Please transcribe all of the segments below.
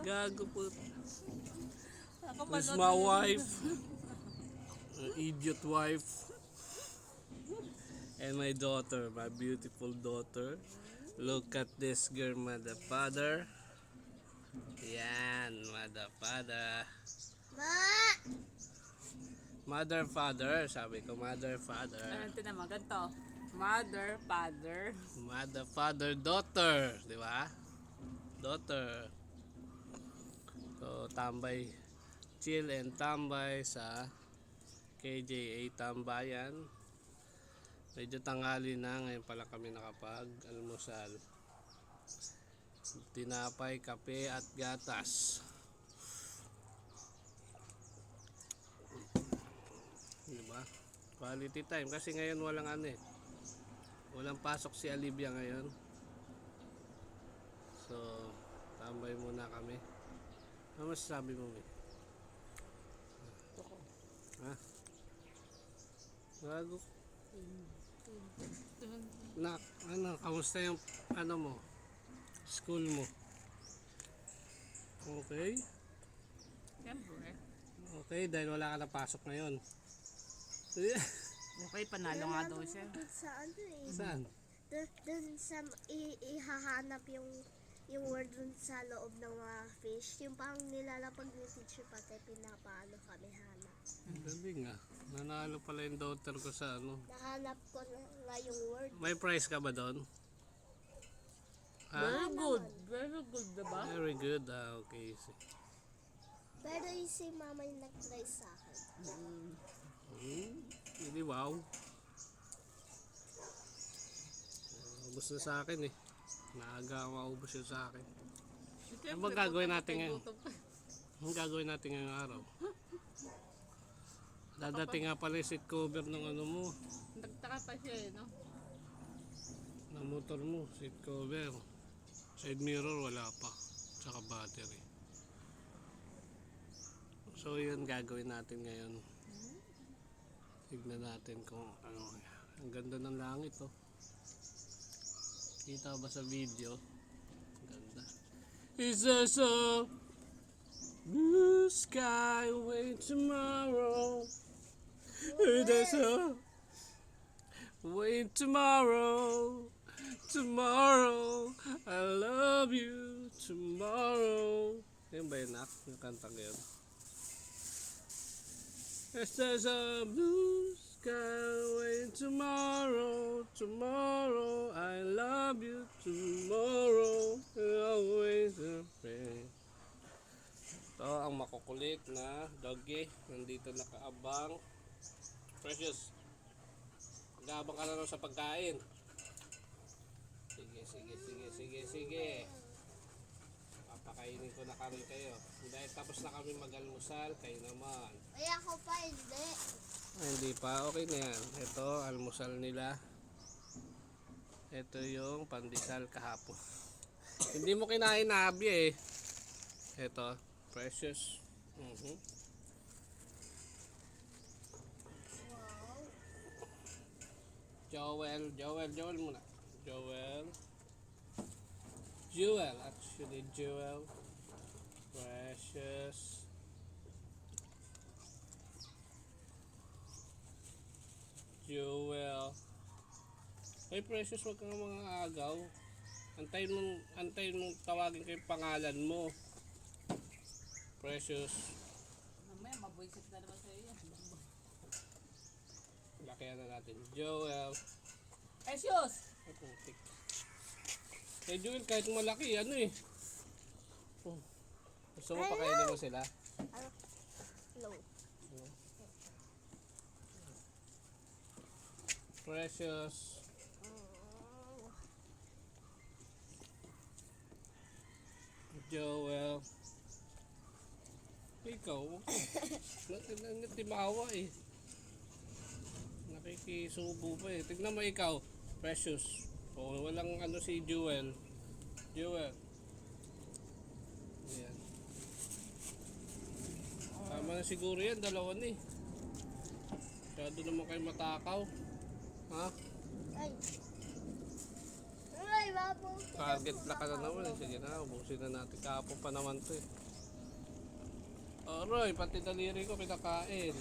Gago po. Ako my wife. An idiot wife. And my daughter, my beautiful daughter. Look at this girl, mother father. Yan, mother father. Ma! Mother father, sabi ko mother father. Ano ito naman, ganito. Mother, father. Mother father daughter, di ba? Daughter. Tambay. Chill and tambay sa KJA Tambayan. Medyo tanghali na, ngayon pala kami nakapag-almusal. Tinapay, kape at gatas. Diba? Quality time. Kasi ngayon walang ano eh. Walang pasok si Olivia ngayon. So, tambay muna kami. Ano masasabi mo, Mi? Ha? Bago. Na, ano, kamusta yung, ano mo? School mo? Okay? Siyempre. Okay, dahil wala ka na pasok ngayon. Okay, panalo nga daw siya. Ano eh. Saan? Dun, dun sa ihahanap yung yung word dun sa loob ng mga fish. Yung pang nilalapag ni teacher pati pinapaano kami hanap. Galing ah. Nanalo pala yung daughter ko sa ano. Nahanap ko na nga yung word. May prize ka ba doon? Ha? Very good. Very good, diba? Very good. Ah, okay. Pero yung si mama yung nag-try sa akin. Hmm. Hindi wow. Ubus na sa akin eh. Naaga maubos yun sa akin. Ano ba gagawin natin ngayon? Anong gagawin natin ngayong araw? Dadating nga pala yung seat cover ng ano mo. Nagtaka pa siya eh, no? ng motor mo, seat cover. Side mirror wala pa. Tsaka battery. So yun gagawin natin ngayon. Tignan natin kung ano. Ang ganda ng langit oh. Kita ba sa video? Ganda. Is there so blue sky away tomorrow? Is there so Wait tomorrow, tomorrow, I love you tomorrow. Yan ba yun? Yung there's a blue sky wait tomorrow, tomorrow, I love you tomorrow, always a friend. Ito ang makukulit na doggy. Nandito nakaabang. Precious. Nag-aabang ka na sa pagkain. Sige, sige, sige, sige, sige. Papakainin ko na kami kayo. Dahil tapos na kami mag-almusal, kayo naman. Ay ako pa hindi. Ah, hindi pa, okay na yan. Ito, almusal nila. Ito yung pandesal kahapon. hindi mo kinain na abi eh. Ito, precious. Mhm. Wow. Joel, Joel, Joel muna. Joel. Jewel, actually Jewel. Precious. Jewel. Ay, Precious, wag kang mga agaw. Antayin mong, antayin mong tawagin ko yung pangalan mo. Precious. Mamaya, mabuisit na naman sa'yo yan. Lakihan na natin. Joel. Precious! Ay, putik. Kay Joel, kahit malaki, ano eh. Oh. Gusto mo pakainin mo sila? Ano? No. Precious. Joel. Ikaw, natimawa eh. Nakikisubo pa eh. Tignan mo ikaw, Precious. O, walang ano si Joel. Joel. Ayan. Tama na siguro yan, dalawa na eh. Masyado naman kayo matakaw. Ha? Ay. Target na ka na naman eh. Sige na, ubusin na natin. Kahapon pa naman to eh. Aroy, pati daliri ko pinakain.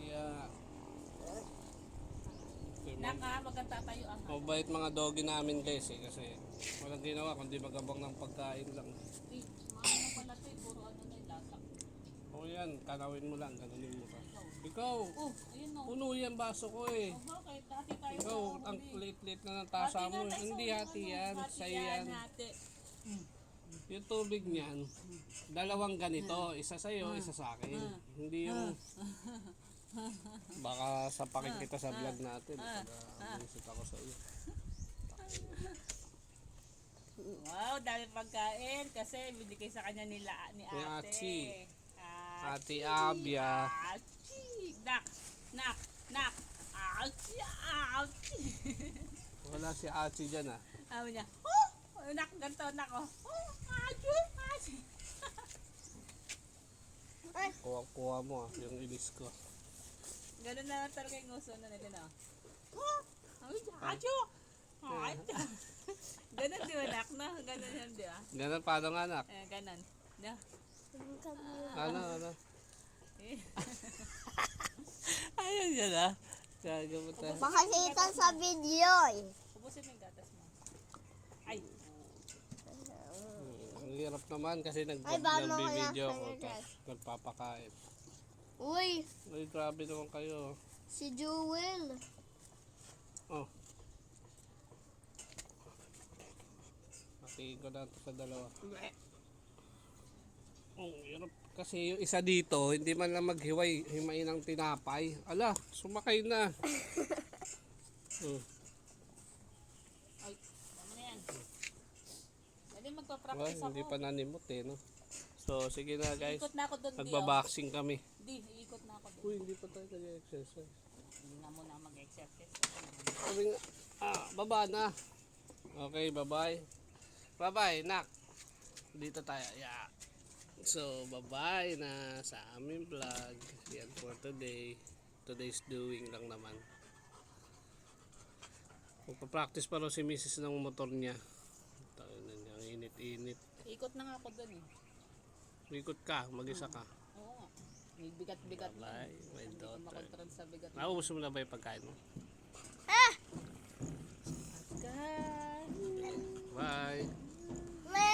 Yeah. Okay, Naka, magkatatayo ang Mabait mga doggy namin guys eh. Kasi walang ginawa kundi magabang ng pagkain lang. Eh, maano pala to eh, puro ano na yung lasa. O yan, tanawin mo lang, ganunin mo pa. Ikaw, Oh, ayun o. puno yan baso ko eh. Oh, bakit? Dati tayo Ikaw, sa ang huli. late-late na ng tasa Hati mo. tayo Hindi sa hati yan, hati sa'yo yan. hati. Yung tubig niyan, dalawang ganito, isa sa'yo, isa sa akin. Hindi yung... Baka sapakin kita sa vlog natin. Nag-visit ako sa iyo. Wow, dami pagkain kasi binigay sa kanya nila ni Ni ate. Ate. Ate Abia. Achi. Nak, nak, nak. Achi, achi. Wala si Achi dyan ah. Sabi niya, oh, nak, ganito, nak, oh. Oh, achi, achi. Kuha-kuha mo ah, yung ilis ko. Ganun na lang talaga yung uso na nila, no? Oh, achi, achi. Ganun, di ba, nak, no? Ganun yan, di ba? Ganun, paano nga anak? Eh, ganun. No? Ano, ano? Eh. Ayun yan ah. Gagawin tayo. Makakita sa video eh. Ubusin mo yung gatas mo. Ay, Ang hirap naman kasi nag Ay, baka video mamaya ko kaya tapos nagpapakain. Uy, Ay, grabe naman kayo. si Jewel. Oh. Matiin ko na ito sa dalawa. Ang hirap kasi yung isa dito, hindi man lang maghiway, himain ng tinapay. Ala, sumakay na. Hmm. ay, tama na yan. Dali Well, magpa-practice ako. hindi pa nanimot eh, no? So, sige na guys. Ikot na ako doon, Di. oh. Nagbaboxing kami. Di, ikot na ako doon. Uy, hindi pa tayo nag-exercise. Hindi na muna mag-exercise. Sabi nga, ah, baba na. Okay, bye-bye. Bye-bye, nak. Dito tayo, yeah. So, bye-bye na sa aming vlog. Yan for today. Today's doing lang naman. Magpa-practice pa rin si Mrs. ng motor niya. Tayo na niya, ang init-init. Ikot na nga ako doon eh. Ikot ka, mag-isa ka. Oo nga. May bigat-bigat na. Bye, my Hindi ko daughter. makontrol sa bigat. Naubos mo na ba yung pagkain mo? God. Bye!